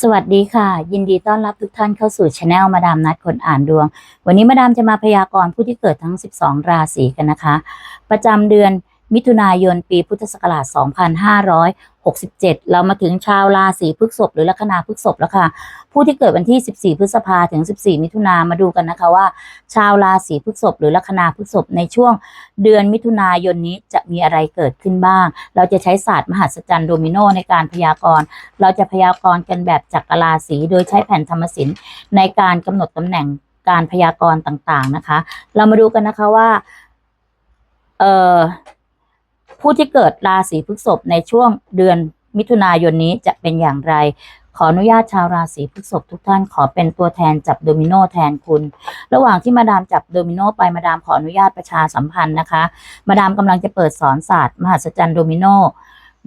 สวัสดีค่ะ ยินดีต้อนรับทุกท่านเข้าสู่ช anel มาดามนัดคนอ่านดวง วันนี้มาดามจะมาพยากรณ์ผู้ที่เกิดทั้ง 12 ราศีกันนะคะ ประจำเดือน มิถุนายนปีพุทธศักราช 2567 เรามาถึงชาวราศีพฤษภหรือลัคนาพฤษภแล้วค่ะ ผู้ที่เกิดวันที่ 14 พฤษภาถึง 14 มิถุนามาดูกันนะคะว่า ชาวราศีพฤษภหรือลัคนาพฤษภในช่วงเดือนมิถุนายนนี้จะมีอะไรเกิดขึ้นบ้าง เราจะใช้ศาสตร์มหัศจรรย์โดมิโนในการพยากรณ์ เราจะพยากรณ์กันแบบจักรราศีโดยใช้แผ่นธรรมศิลป์ในการกำหนดตำแหน่งการพยากรณ์ต่างๆนะคะ เรามาดูกันนะคะว่า เอ่อ ผู้ที่เกิดราศีพฤษภในช่วงเดือนมิถุนายนนี้จะเป็นอย่างไร ขออนุญาตชาวราศีพฤษภทุกท่านขอเป็นตัวแทนจับโดมิโนแทนคุณ ระหว่างที่มาดามจับโดมิโนไปมาดามขออนุญาตประชาสัมพันธ์นะคะ มาดามกำลังจะเปิดสอนศาสตร์ มหัศจรรย์โดมิโน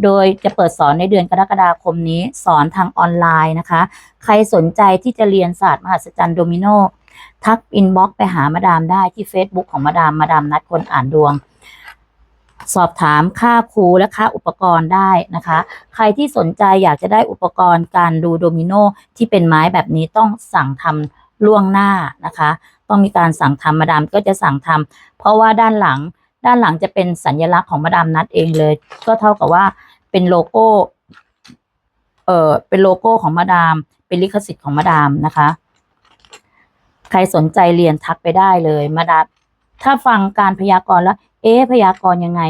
โดยจะเปิดสอนในเดือนกรกฎาคมนี้สอนทางออนไลน์นะคะ ใครสนใจที่จะเรียนศาสตร์มหัศจรรย์โดมิโนทักอินบ็อกไปหามาดามได้ที่ Facebook ของมาดามมาดามนัดคนอ่านดวง สอบถามค่าครูและค่าอุปกรณ์ได้นะคะ ใครที่สนใจอยากจะได้อุปกรณ์การดูโดมิโนที่เป็นไม้แบบนี้ต้องสั่งทำล่วงหน้านะคะ ต้องมีการสั่งทำมาดามก็จะสั่งทำเพราะว่าด้านหลังด้านหลังจะเป็นสัญลักษณ์ของมาดามนัดเองเลย ก็เท่ากับว่าเป็นโลโก้ เออเป็นโลโก้ของมาดาม เป็นลิขสิทธิ์ของมาดามนะคะ ใครสนใจเรียนทักไปได้เลย มาดาม ถ้าฟังการพยากรณ์แล้ว เอ๊พยากรณ์ยังไง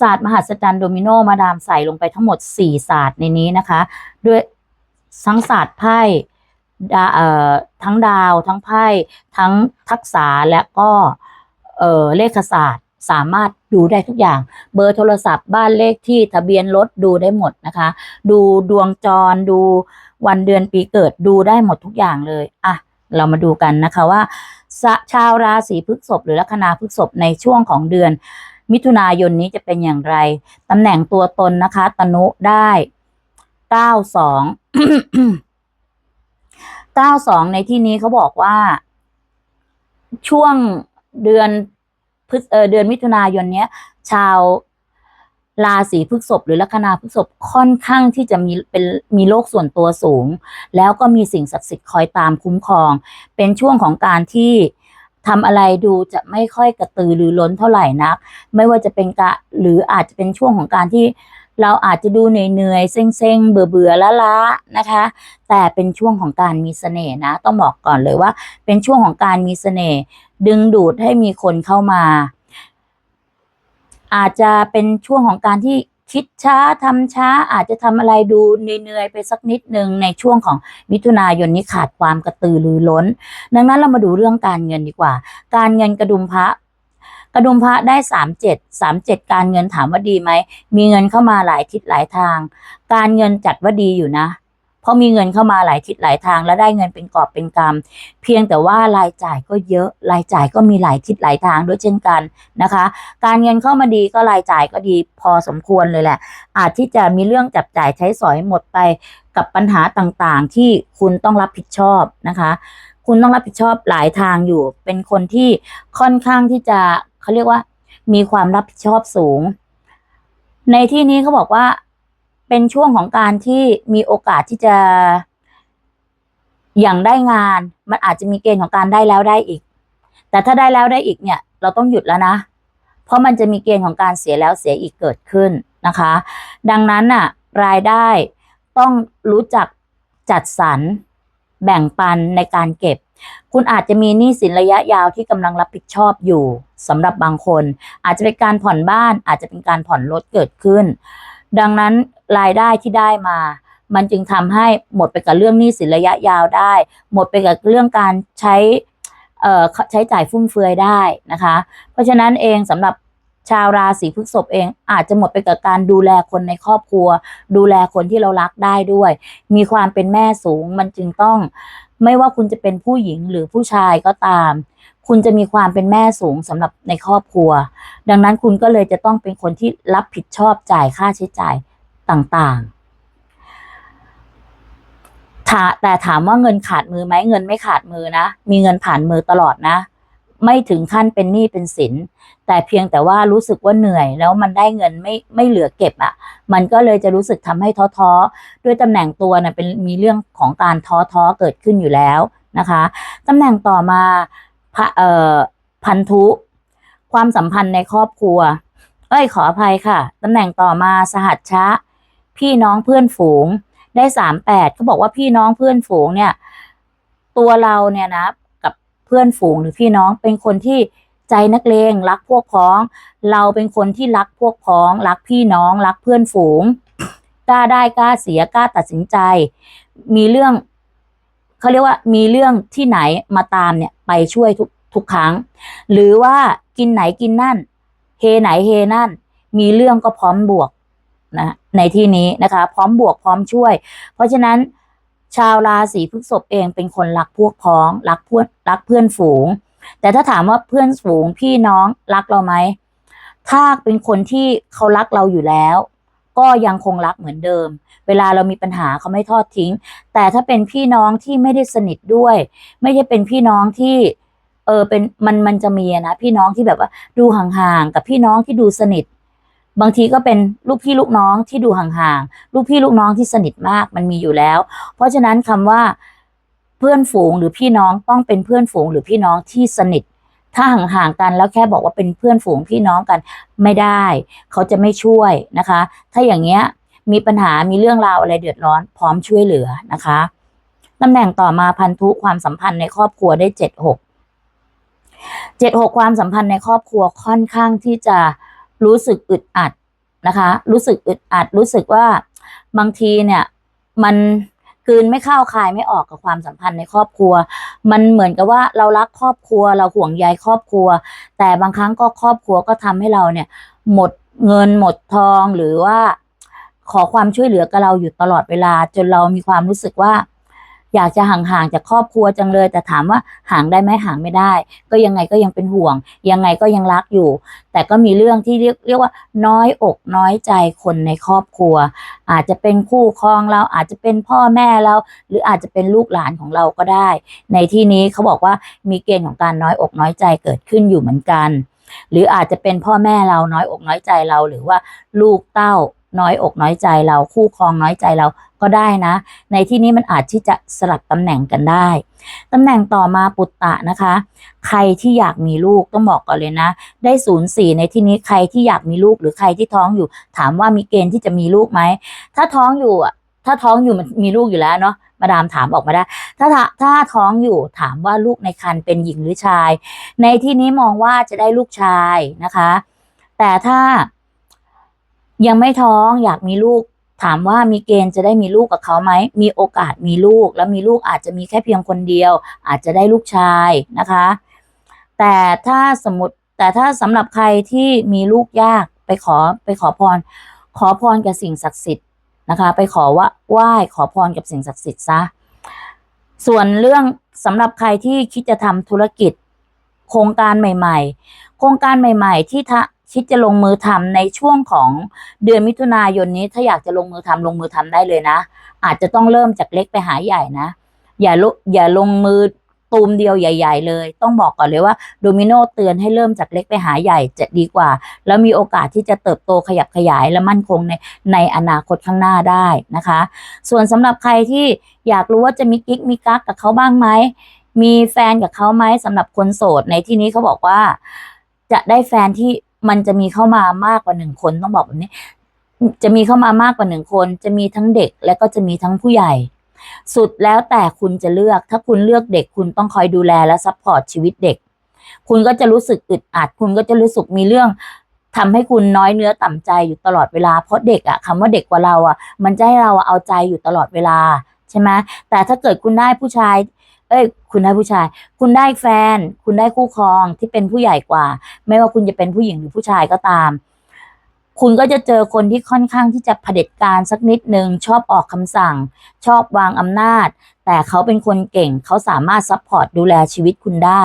ศาสตร์มหัศจรรย์โดมิโนมาดามใส่ลงไปทั้งหมด 4 ศาสตร์ในนี้นะคะ ด้วยทั้งศาสตร์ไพ่ทั้งดาว ทั้งไพ่ทั้งทักษะและก็เเลขศาสตร์สามารถดูได้ทุกอย่าง เบอร์โทรศัพท์บ้านเลขที่ทะเบียนรถดูได้หมดนะคะ ดูดวงจรดูวันเดือนปีเกิดดูได้หมดทุกอย่างเลย อะ เรามาดูกันนะคะว่า ชาวราศีพฤษภหรือลัคนาพฤษภในช่วงของเดือน มิถุนายนนี้จะเป็นอย่างไรตำแหน่งตัวตนนะคะ ตนุได้เก้าสองเก้าสองในที่นี้เขาบอกว่า ช่วงเดือนพฤษเออเดือนมิถุนายนเนี้ย ชาว ราศีพฤษภหรือลัคนาพฤษภค่อนข้างที่จะมีเป็นมีโลกส่วนตัวสูง แล้วก็มีสิ่งศักดิ์สิทธิ์คอยตามคุ้มครอง เป็นช่วงของการที่ทำอะไรดูจะไม่ค่อยกระตือรือร้นเท่าไหร่นัก ไม่ว่าจะเป็นกะหรืออาจจะเป็นช่วงของการที่เราอาจจะดูเหนื่อยๆเซ็งๆ เบื่อๆล้านะคะ แต่เป็นช่วงของการมีเสน่ห์นะ ต้องบอกก่อนเลยว่า เป็นช่วงของการมีเสน่ห์ดึงดูดให้มีคนเข้ามา อาจจะเป็นช่วงของการที่คิดช้าทำช้าอาจจะทำอะไรดูเหนื่อยๆไปสักนิดหนึ่งในช่วงของมิถุนายนนี้ขาดความกระตือรือร้น ดังนั้นเรามาดูเรื่องการเงินดีกว่า การเงินกระดุมพระกระดุมพระได้สามเจ็ดสามเจ็ดการเงินถามว่าดีไหมมีเงินเข้ามาหลายทิศหลายทาง การเงินจัดว่าดีอยู่นะ เพราะมีเงินเข้ามาหลายทิศหลายทาง และได้เงินเป็นกอบเป็นกำเพียงแต่ว่ารายจ่ายก็เยอะรายจ่ายก็มีหลายทิศหลายทางด้วยเช่นกันนะคะ การเงินเข้ามาดีก็รายจ่ายก็ดีพอสมควรเลยแหละ อาจที่จะมีเรื่องจับจ่ายใช้สอยหมดไปกับปัญหาต่างๆ ที่คุณต้องรับผิดชอบนะคะ คุณต้องรับผิดชอบหลายทางอยู่ เป็นคนที่ค่อนข้างที่จะเขาเรียกว่า มีความรับผิดชอบสูง ในที่นี้เขาบอกว่า เป็นช่วงของการที่มีโอกาสที่จะอย่างได้งาน มันอาจจะมีเกณฑ์ของการได้แล้วได้อีก แต่ถ้าได้แล้วได้อีกเนี่ย เราต้องหยุดแล้วนะ เพราะมันจะมีเกณฑ์ของการเสียแล้วเสียอีกเกิดขึ้นนะคะ ดังนั้นน่ะ รายได้ต้องรู้จักจัดสรรแบ่งปันในการเก็บ คุณอาจจะมีหนี้สินระยะยาวที่กำลังรับผิดชอบอยู่สำหรับบางคน อาจจะเป็นการผ่อนบ้าน อาจจะเป็นการผ่อนรถเกิดขึ้น ดังนั้นรายได้ที่ได้มา มันจึงทำให้หมดไปกับเรื่องหนี้สินระยะยาวได้ หมดไปกับเรื่องการใช้ใช้จ่ายฟุ่มเฟือยได้นะคะ เพราะฉะนั้นเองสำหรับชาวราศีพฤษภเองอาจจะหมดไปกับการดูแลคนในครอบครัว ดูแลคนที่เรารักได้ด้วย มีความเป็นแม่สูงมันจึงต้อง ไม่ว่าคุณจะเป็นผู้หญิงหรือผู้ชายก็ตาม คุณจะมีความเป็นแม่สูงสำหรับในครอบครัว ดังนั้นคุณก็เลยจะต้องเป็นคนที่รับผิดชอบจ่ายค่าใช้จ่ายต่างๆถาแต่ถามว่าเงินขาดมือไหมเงินไม่ขาดมือนะ มีเงินผ่านมือตลอดนะ ไม่ถึงขั้นเป็นหนี้เป็นสิน แต่เพียงแต่ว่ารู้สึกว่าเหนื่อยแล้วมันได้เงินไม่ไม่เหลือเก็บอะ่ะ มันก็เลยจะรู้สึกทำให้ท้อท้อๆ ด้วยตำแหน่งตัวนะ่ะเป็นมีเรื่องของการท้อท้อๆเกิดขึ้นอยู่แล้วนะคะตำแหน่งต่อมา พระเอ่อพันธุ ความสัมพันธ์ในครอบครัว เอ้ยขออภัยค่ะตำแหน่งต่อมาสหัชชะ พี่น้องเพื่อนฝูงได้สามแปดเขาบอกว่าพี่น้องเพื่อนฝูงเนี่ย ตัวเราเนี่ยนะ กับเพื่อนฝูงหรือพี่น้องเป็นคนที่ใจนักเลงรักพวกพ้อง เราเป็นคนที่รักพวกพ้อง รักพี่น้อง รักเพื่อนฝูงกล้าได้กล้าเสียกล้าตัดสินใจ มีเรื่อง เขาเรียกว่ามีเรื่องที่ไหนมาตามเนี่ยไปช่วยทุกทุกครั้ง หรือว่ากินไหนกินนั่น เฮไหนเฮนั่น มีเรื่องก็พร้อมบวกนะในที่นี้นะคะ พร้อมบวกพร้อมช่วย เพราะฉะนั้นชาวราศีพฤษภเองเป็นคนรักพวกพ้อง รักเพื่อนรักเพื่อนฝูง แต่ถ้าถามว่าเพื่อนฝูงพี่น้องรักเราไหมถ้าเป็นคนที่เขารักเราอยู่แล้ว ก็ยังคงรักเหมือนเดิม เวลาเรามีปัญหาเขาไม่ทอดทิ้ง แต่ถ้าเป็นพี่น้องที่ไม่ได้สนิทด้วย ไม่ใช่เป็นพี่น้องที่ เออเป็นมันมันจะมีนะพี่น้องที่แบบว่า ดูห่างๆกับพี่น้องที่ดูสนิท บางทีก็เป็นลูกพี่ลูกน้องที่ดูห่างๆลูกพี่ลูกน้องที่สนิทมากมันมีอยู่แล้ว เพราะฉะนั้นคำว่าเพื่อนฝูงหรือพี่น้องต้องเป็นเพื่อนฝูงหรือพี่น้องที่สนิท ถ้าห่างๆกันแล้วแค่บอกว่าเป็นเพื่อนฝูงพี่น้องกันไม่ได้ เขาจะไม่ช่วยนะคะ ถ้าอย่างเงี้ยมีปัญหามีเรื่องราวอะไรเดือดร้อนพร้อมช่วยเหลือนะคะตำแหน่งต่อมาพันธุความสัมพันธ์ในครอบครัวได้เจ็ดหกเจ็ดหกความสัมพันธ์ในครอบครัวค่อนข้างที่จะรู้สึกอึดอัดนะคะ รู้สึกอึดอัด รู้สึกว่าบางทีเนี่ยมัน กืนไม่เข้าคายไม่ออกกับความสัมพันธ์ในครอบครัว มันเหมือนกับว่าเรารักครอบครัว เราห่วงใยครอบครัว แต่บางครั้งก็ครอบครัวก็ทำให้เราเนี่ย หมดเงินหมดทองหรือว่า ขอความช่วยเหลือกับเราอยู่ตลอดเวลา จนเรามีความรู้สึกว่า อยากจะห่างๆจากครอบครัวจังเลย แต่ถามว่าห่างได้ไหมห่างไม่ได้ ก็ยังไงก็ยังเป็นห่วง ยังไงก็ยังรักอยู่ แต่ก็มีเรื่องที่เรียกเรียกว่าน้อยอกน้อยใจคนในครอบครัว อาจจะเป็นคู่ครองเราอาจจะเป็นพ่อแม่เรา หรืออาจจะเป็นลูกหลานของเราก็ได้ ในที่นี้เขาบอกว่ามีเกณฑ์ของการน้อยอกน้อยใจเกิดขึ้นอยู่เหมือนกัน หรืออาจจะเป็นพ่อแม่เราน้อยอกน้อยใจเราหรือว่าลูกเต้า น้อยอกน้อยใจเราคู่ครองน้อยใจเราก็ได้นะ ในที่นี้มันอาจที่จะสลับตำแหน่งกันได้ตำแหน่งต่อมาปุตตะนะคะ ใครที่อยากมีลูกต้องบอกก่อนเลยนะ ได้ศูนย์สี่ในที่นี้ใครที่อยากมีลูกหรือใครที่ท้องอยู่ ถามว่ามีเกณฑ์ที่จะมีลูกไหมถ้าท้องอยู่อะถ้าท้องอยู่มันมีลูกอยู่แล้วเนาะมาดามถามออกมาได้ ถ้าถ้าท้องอยู่ถามว่าลูกในครรภ์เป็นหญิงหรือชาย ในที่นี้มองว่าจะได้ลูกชายนะคะ แต่ถ้า ยังไม่ท้องอยากมีลูก ถามว่ามีเกณฑ์จะได้มีลูกกับเขาไหม มีโอกาสมีลูก แล้วมีลูกอาจจะมีแค่เพียงคนเดียว อาจจะได้ลูกชายนะคะ แต่ถ้าสมมติแต่ถ้าสำหรับใครที่มีลูกยากไปขอไปขอพร ขอพรกับสิ่งศักดิ์สิทธิ์นะคะ ไปขอว่าไหว้ขอพรกับสิ่งศักดิ์สิทธิ์ซะส่วนเรื่องสำหรับใครที่คิดจะทำธุรกิจ โครงการใหม่ ๆ โครงการใหม่ ๆ ที่ท คิดจะลงมือทำในช่วงของเดือนมิถุนายนนี้ ถ้าอยากจะลงมือทำลงมือทำได้เลยนะ อาจจะต้องเริ่มจากเล็กไปหาใหญ่นะ อย่าลอย่าลงมือตูมเดียวใหญ่ ๆ เลย ต้องบอกก่อนเลยว่าโดมิโนเตือนให้เริ่มจากเล็กไปหาใหญ่จะดีกว่า แล้วมีโอกาสที่จะเติบโตขยับขยายและมั่นคงในในอนาคตข้างหน้าได้นะคะ ส่วนสำหรับใครที่อยากรู้ว่าจะมีกิ๊กมีกั๊กกับเขาบ้างไหมมีแฟนกับเขาไหมสำหรับคนโสดในที่นี้เขาบอกว่า จะได้แฟนที่ มันจะมีเข้ามามากกว่าหนึ่งคนต้องบอกแบบนี้ จะมีเข้ามามากกว่าหนึ่งคน จะมีทั้งเด็กและก็จะมีทั้งผู้ใหญ่ สุดแล้วแต่คุณจะเลือก ถ้าคุณเลือกเด็กคุณต้องคอยดูแลและซัพพอร์ตชีวิตเด็ก คุณก็จะรู้สึกอึดอัด คุณก็จะรู้สึกมีเรื่องทำให้คุณน้อยเนื้อต่ำใจอยู่ตลอดเวลา เพราะเด็กอะคำว่าเด็กกว่าเราอะมันจะให้เราเอาใจอยู่ตลอดเวลาใช่ไหมแต่ถ้าเกิดคุณได้ผู้ชาย เอ้ย คุณได้ผู้ชาย คุณได้แฟน คุณได้คู่ครองที่เป็นผู้ใหญ่กว่า ไม่ว่าคุณจะเป็นผู้หญิงหรือผู้ชายก็ตาม คุณก็จะเจอคนที่ค่อนข้างที่จะเผด็จการสักนิดนึง ชอบออกคำสั่ง ชอบวางอำนาจ แต่เขาเป็นคนเก่ง เขาสามารถซัพพอร์ตดูแลชีวิตคุณได้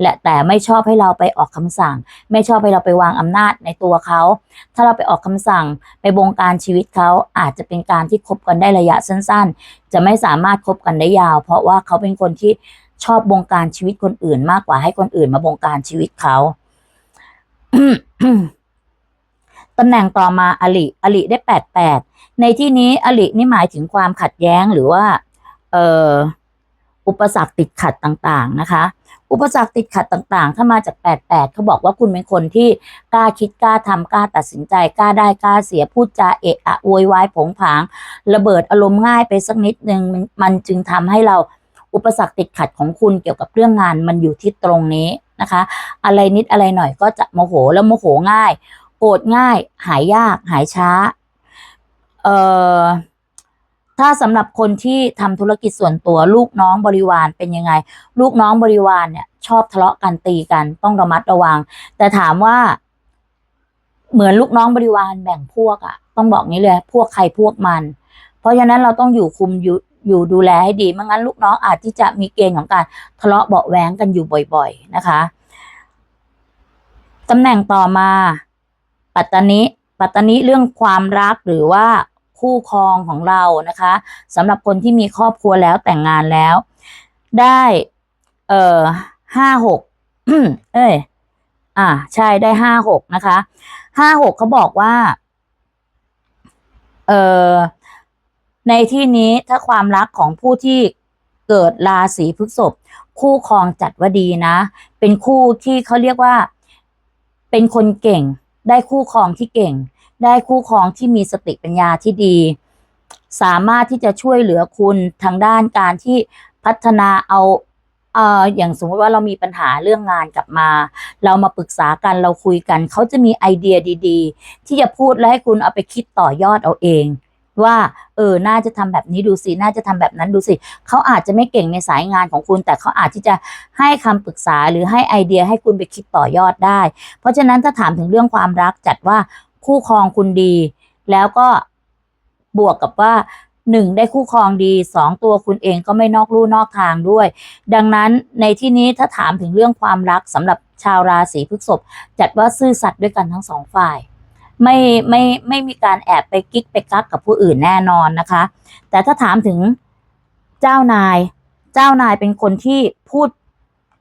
และแต่ไม่ชอบให้เราไปออกคำสั่ง ไม่ชอบให้เราไปวางอำนาจในตัวเขา ถ้าเราไปออกคำสั่งไปบงการชีวิตเขาอาจจะเป็นการที่คบกันได้ระยะสั้น ๆ จะไม่สามารถคบกันได้ยาว เพราะว่าเขาเป็นคนที่ชอบบงการชีวิตคนอื่น มากกว่าให้คนอื่นมาบงการชีวิตเขาตำแหน่งต่อมาอลิอลิได้แปดแปดในที่นี้อลินี่หมายถึงความขัดแย้งหรือว่า เอ่อ อุปสรรคติดขัดต่างๆนะคะ อุปสรรคติดขัดต่างๆ ถ้ามาจากแปดแปดเขาบอกว่าคุณเป็นคนที่กล้าคิดกล้าทำกล้าตัดสินใจกล้าได้กล้าเสียพูดจาเอะอะโวยวายผงผาง ระเบิดอารมณ์ง่ายไปสักนิดนึงมันจึงทำให้เราอุปสรรคติดขัดของคุณเกี่ยวกับเรื่องงานมันอยู่ที่ตรงนี้นะคะ อะไรนิดอะไรหน่อยก็จะโมโหแล้วโมโหง่าย โกรธง่าย หายยาก หายช้า เอ่อ ถ้าสำหรับคนที่ทำธุรกิจส่วนตัวลูกน้องบริวารเป็นยังไง ลูกน้องบริวารเนี่ย ชอบทะเลาะกันตีกันต้องระมัดระวัง แต่ถามว่าเหมือนลูกน้องบริวารแบ่งพวกอะต้องบอกงี้เลยพวกใครพวกมัน เพราะฉะนั้นเราต้องอยู่คุมอยู่อยู่ดูแลให้ดีไม่งั้นลูกน้องอาจที่จะมีเกณฑ์ของการทะเลาะเบาะแวงกันอยู่บ่อย ๆนะคะตำแหน่งต่อมา ปัตตานิปัตตานิเรื่องความรักหรือว่า คู่ครองของเรานะคะสำหรับคนที่มีครอบครัวแล้วแต่งงานแล้ว ได้เอ่อห้าหกเอ้ยอ่าใช่ได้ห้าหกนะคะห้าหกเขาบอกว่า เอ่อในที่นี้ถ้าความรักของผู้ที่เกิดราศีพฤษภคู่ครองจัดว่าดีนะ เป็นคู่ที่เขาเรียกว่า เป็นคนเก่ง ได้คู่ครองที่เก่ง ได้คู่ครองที่มีสติปัญญาที่ดี สามารถที่จะช่วยเหลือคุณทางด้านการที่พัฒนาเอาเอ่ออย่างสมมติว่าเรามีปัญหาเรื่องงานกลับมา เรามาปรึกษากันเราคุยกัน เขาจะมีไอเดียดีๆ ที่จะพูดและให้คุณเอาไปคิดต่อยอดเอาเอง ว่าเออน่าจะทำแบบนี้ดูสิน่าจะทำแบบนั้นดูสิเขาอาจจะไม่เก่งในสายงานของคุณ แต่เขาอาจที่จะให้คำปรึกษาหรือให้ไอเดียให้คุณไปคิดต่อยอดได้ เพราะฉะนั้นถ้าถามถึงเรื่องความรักจัดว่า คู่ครองคุณดี แล้วก็บวกกับว่าหนึ่งได้คู่ครองดีสองตัวคุณเองก็ไม่นอกลู่นอกทางด้วย ดังนั้นในที่นี้ถ้าถามถึงเรื่องความรักสำหรับชาวราศีพฤษภจัดว่าซื่อสัตย์ด้วยกันทั้งสองฝ่าย ไม่ไม่ไม่มีการแอบไปกิ๊กไปกักกับผู้อื่นแน่นอนนะคะ แต่ถ้าถามถึงเจ้านาย เจ้านายเป็นคนที่พูด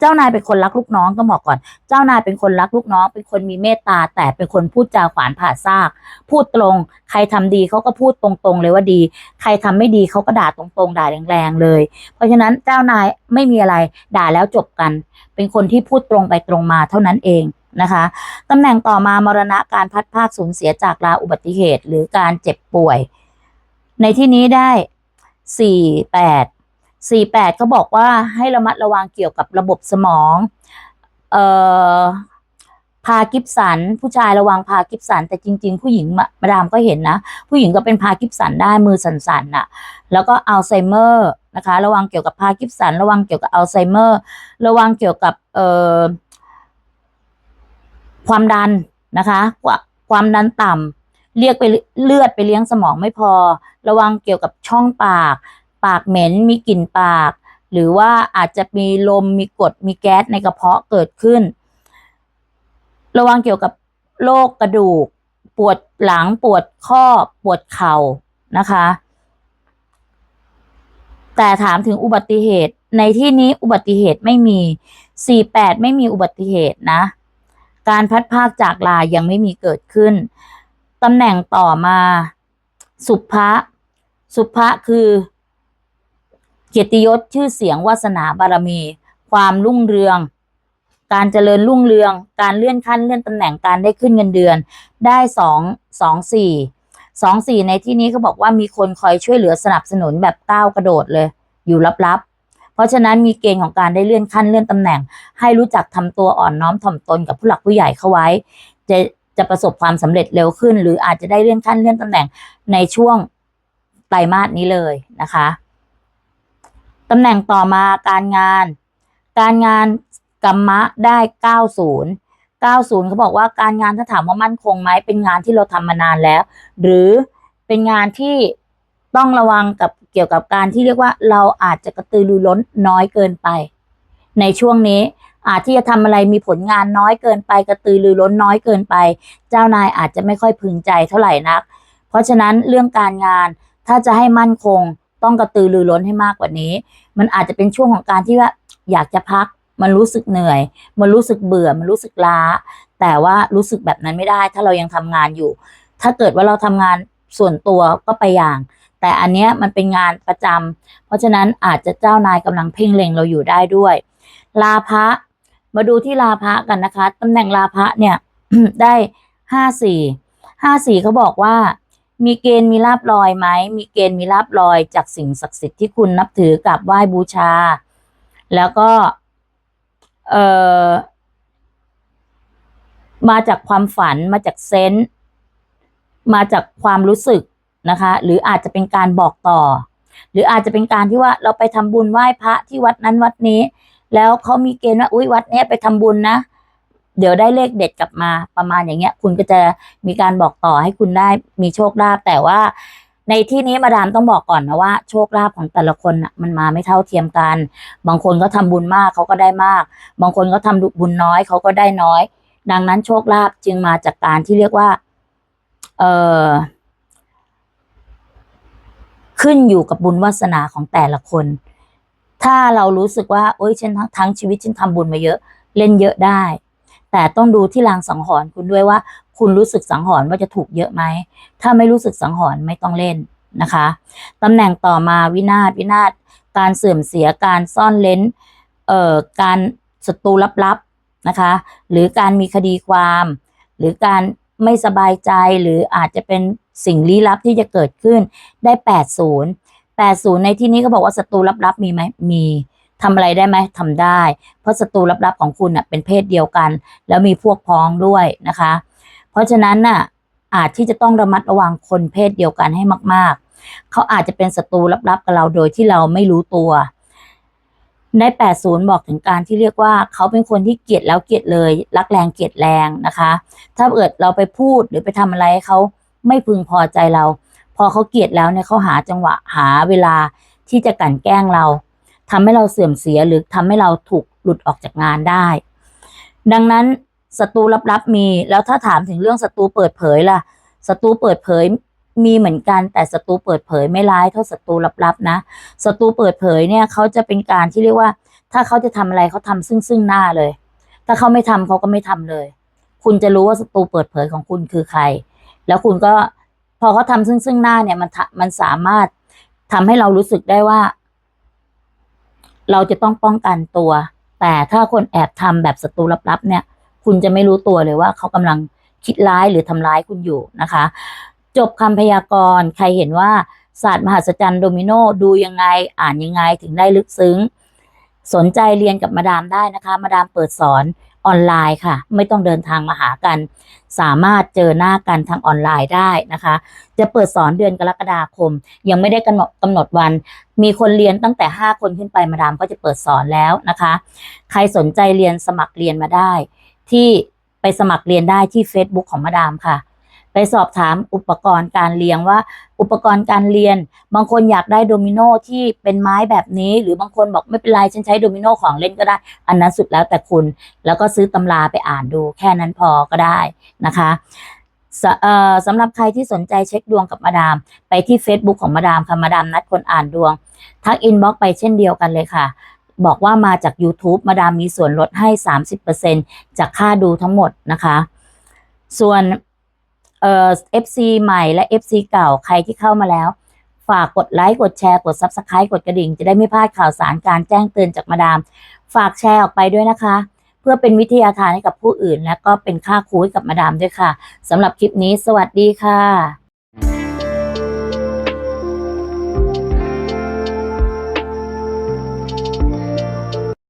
จ้านายเป็นคนรักลูกน้องก็บอกก่อน เจ้านายเป็นคนรักลูกน้อง เป็นคนมีเมตตา แต่เป็นคนพูดจาขวานผ่าซาก พูดตรง ใครทำดีเขาก็พูดตรงๆเลยว่าดี ใครทำไม่ดีเขาก็ด่าตรงๆ ด่าแรงๆเลย เพราะฉะนั้นเจ้านายไม่มีอะไรด่าแล้วจบกัน เป็นคนที่พูดตรงไปตรงมาเท่านั้นเองนะคะตำแหน่งต่อมามรณะการพัดภาคสูญเสียจากลาอุบัติเหตุ หรือการเจ็บป่วย ในที่นี้ได้สี่แปด สี่แปดก็บอกว่าให้ระมัดระวังเกี่ยวกับระบบสมองเอ่อพากิฟสัน ผู้ชายระวังพากิฟสัน แต่จริง ๆ ผู้หญิงมามาดามก็เห็นนะ ผู้หญิงก็เป็นพากิฟสันได้มือสันๆน่ะ แล้วก็อัลไซเมอร์นะคะ ระวังเกี่ยวกับพากิฟสัน ระวังเกี่ยวกับอัลไซเมอร์ ระวังเกี่ยวกับเอ่อความดันนะคะกว่าความดันต่ำเรียกไปเลือดไปเลี้ยงสมองไม่พอ ระวังเกี่ยวกับช่องปาก ปากเหม็นมีกลิ่นปาก หรือว่าอาจจะมีลมมีกรดมีแก๊สในกระเพาะเกิดขึ้น ระวังเกี่ยวกับโรคกระดูก ปวดหลังปวดข้อปวดเข่านะคะ แต่ถามถึงอุบัติเหตุในที่นี้อุบัติเหตุไม่มี 48 ไม่มีอุบัติเหตุนะ การพัดภาคจากลายังไม่มีเกิดขึ้น ตำแหน่งต่อมา สุภะ สุภะคือ เกียรติยศชื่อเสียงวาสนาบารมี ความรุ่งเรือง การเจริญรุ่งเรือง การเลื่อนขั้นเลื่อนตำแหน่งการได้ขึ้นเงินเดือน ได้สองสองสี่สองสี่ในที่นี้เขาบอกว่ามีคนคอยช่วยเหลือสนับสนุนแบบก้าวกระโดดเลย อยู่ลับๆ เพราะฉะนั้นมีเกณฑ์ของการได้เลื่อนขั้นเลื่อนตำแหน่ง ให้รู้จักทำตัวอ่อนน้อมถ่อมตนกับผู้หลักผู้ใหญ่เข้าไว้ จะจะประสบความสำเร็จเร็วขึ้น หรืออาจจะได้เลื่อนขั้นเลื่อนตำแหน่งในช่วงไตรมาสนี้เลยนะคะ ตำแหน่งต่อมาการงาน การงานกรรมะได้ 90 90เขาบอกว่าการงานถ้าถามว่ามั่นคงไหมเป็นงานที่เราทำมานานแล้ว หรือเป็นงานที่ต้องระวังกับเกี่ยวกับการที่เรียกว่าเราอาจจะกระตือรือร้นน้อยเกินไป ในช่วงนี้อาจที่จะทำอะไรมีผลงานน้อยเกินไป กระตือรือร้นน้อยเกินไป เจ้านายอาจจะไม่ค่อยพึงใจเท่าไหร่นัก เพราะฉะนั้นเรื่องการงานถ้าจะให้มั่นคง ต้องกระตือรือร้นให้มากกว่านี้ มันอาจจะเป็นช่วงของการที่ว่าอยากจะพัก มันรู้สึกเหนื่อย มันรู้สึกเบื่อ มันรู้สึกล้า แต่ว่ารู้สึกแบบนั้นไม่ได้ ถ้าเรายังทำงานอยู่ ถ้าเกิดว่าเราทำงานส่วนตัวก็ไปอย่าง แต่อันเนี้ยมันเป็นงานประจำเพราะฉะนั้นอาจจะเจ้านายกำลังเพ่งเล็งเราอยู่ได้ด้วย ลาภะมาดูที่ลาภะกันนะคะตำแหน่งลาภะเนี่ยได้ห้าสี่ห้าสี่เขาบอกว่า มีเกณฑ์มีลาบลอยไหม มีเกณฑ์มีลาบลอยจากสิ่งศักดิ์สิทธิ์ที่คุณนับถือกราบไหว้บูชา แล้วก็ เอ่อ มาจากความฝัน มาจากเซนส์ มาจากความรู้สึกนะคะ หรืออาจจะเป็นการบอกต่อ หรืออาจจะเป็นการที่ว่าเราไปทำบุญไหว้พระที่วัดนั้นวัดนี้ แล้วเขามีเกณฑ์ว่า อุ้ยวัดเนี้ยไปทำบุญนะ เดี๋ยวได้เลขเด็ดกลับมาประมาณอย่างเงี้ย คุณก็จะมีการบอกต่อให้คุณได้มีโชคลาภแต่ว่า ในที่นี้มาดามต้องบอกก่อนนะว่าโชคลาภของแต่ละคนน่ะมันมาไม่เท่าเทียมกัน บางคนก็ทำบุญมากเขาก็ได้มาก บางคนก็ทำบุญน้อยเขาก็ได้น้อย ดังนั้นโชคลาภจึงมาจากการที่เรียกว่า เออขึ้นอยู่กับบุญวาสนาของแต่ละคน ถ้าเรารู้สึกว่า โอ้ยฉันทั้งทั้งชีวิตฉันทำบุญมาเยอะ เล่นเยอะได้ แต่ต้องดูที่รางสังหรณ์คุณด้วยว่า คุณรู้สึกสังหรณ์ว่าจะถูกเยอะไหม ถ้าไม่รู้สึกสังหรณ์ไม่ต้องเล่นนะคะตำแหน่งต่อมาวินาศวินาศการเสื่อมเสียการซ่อนเล้นเอ่อการศัตรูลับๆนะคะ หรือการมีคดีความ หรือการไม่สบายใจหรืออาจจะเป็นสิ่งลี้ลับที่จะเกิดขึ้นได้ 80 80 ในที่นี้ก็บอกว่าศัตรูลับๆมีไหมมี ทำอะไรได้ไหมทำได้ เพราะศัตรูลับๆของคุณน่ะเป็นเพศเดียวกัน แล้วมีพวกพ้องด้วยนะคะ เพราะฉะนั้นน่ะอาจที่จะต้องระมัดระวังคนเพศเดียวกันให้มาก ๆ เขาอาจจะเป็นศัตรูลับๆกับเราโดยที่เราไม่รู้ตัว ใน 80 บอกถึงการที่เรียกว่าเขาเป็นคนที่เกลียดแล้วเกลียดเลย รักแรงเกลียดแรงนะคะ ถ้าเกิดเราไปพูดหรือไปทำอะไรให้เขาไม่พึงพอใจเรา พอเขาเกลียดแล้วเนี่ยเขาหาจังหวะหาเวลาที่จะกลั่นแกล้งเรา ทำให้เราเสื่อมเสียหรือทำให้เราถูกหลุดออกจากงานได้ ดังนั้นศัตรูลับๆมีแล้วถ้าถามถึงเรื่องศัตรูเปิดเผยล่ะศัตรูเปิดเผยมีเหมือนกันแต่ศัตรูเปิดเผยไม่ร้ายเท่าศัตรูลับๆนะศัตรูเปิดเผยเนี่ยเขาจะเป็นการที่เรียกว่า ถ้าเขาจะทำอะไรเขาทำซึ่งซึ่งหน้าเลย ถ้าเขาไม่ทำเขาก็ไม่ทำเลย คุณจะรู้ว่าศัตรูเปิดเผยของคุณคือใคร แล้วคุณก็พอเขาทำซึ่งซึ่งหน้าเนี่ยมันมันสามารถทำให้เรารู้สึกได้ว่า เราจะต้องป้องกันตัว แต่ถ้าคนแอบทำแบบศัตรูลับๆเนี่ย คุณจะไม่รู้ตัวเลยว่าเขากำลังคิดร้ายหรือทำร้ายคุณอยู่นะคะ จบคำพยากรณ์ใครเห็นว่าศาสตร์มหัศจรรย์โดมิโนดูยังไงอ่านยังไงถึงได้ลึกซึ้ง สนใจเรียนกับมาดามได้นะคะ มาดามเปิดสอน ออนไลน์ค่ะ ไม่ต้องเดินทางมาหากัน สามารถเจอหน้ากันทางออนไลน์ได้นะคะ จะเปิดสอนเดือนกรกฎาคม ยังไม่ได้กำหนดกำหนดวัน มีคนเรียนตั้งแต่ 5 คนขึ้นไปมาดามก็จะเปิดสอนแล้วนะคะ ใครสนใจเรียนสมัครเรียนมาได้ ที่ไปสมัครเรียนได้ที่ Facebook ของมาดามค่ะ ไปสอบถามอุปกรณ์การเรียนว่า อุปกรณ์การเรียน บางคนอยากได้โดมิโนที่เป็นไม้แบบนี้ หรือบางคนบอกไม่เป็นไรฉันใช้โดมิโนของเล่นก็ได้ อันนั้นสุดแล้วแต่คุณ แล้วก็ซื้อตำราไปอ่านดู แค่นั้นพอก็ได้นะคะสสำหรับใครที่สนใจเช็คดวงกับมาดาม ไปที่ Facebook ของมาดามค่ะมาดามนัดคนอ่านดวง ทักอินบ็อกไปเช่นเดียวกันเลยค่ะ บอกว่ามาจาก YouTube มาดามมีส่วนลดให้ 30%จากค่าดูทั้งหมดนะคะ ส่วน เอ่อ FC ใหม่และ FC เก่าใครที่เข้ามาแล้ว ฝากกดไลค์กดแชร์กด Subscribe กดกระดิ่ง จะได้ไม่พลาดข่าวสารการแจ้งเตือนจากมาดาม ฝากแชร์ออกไปด้วยนะคะ เพื่อเป็นวิทยาทานให้กับผู้อื่น และก็เป็นค่าคูให้กับมาดามด้วยค่ะสำหรับคลิปนี้ สวัสดีค่ะ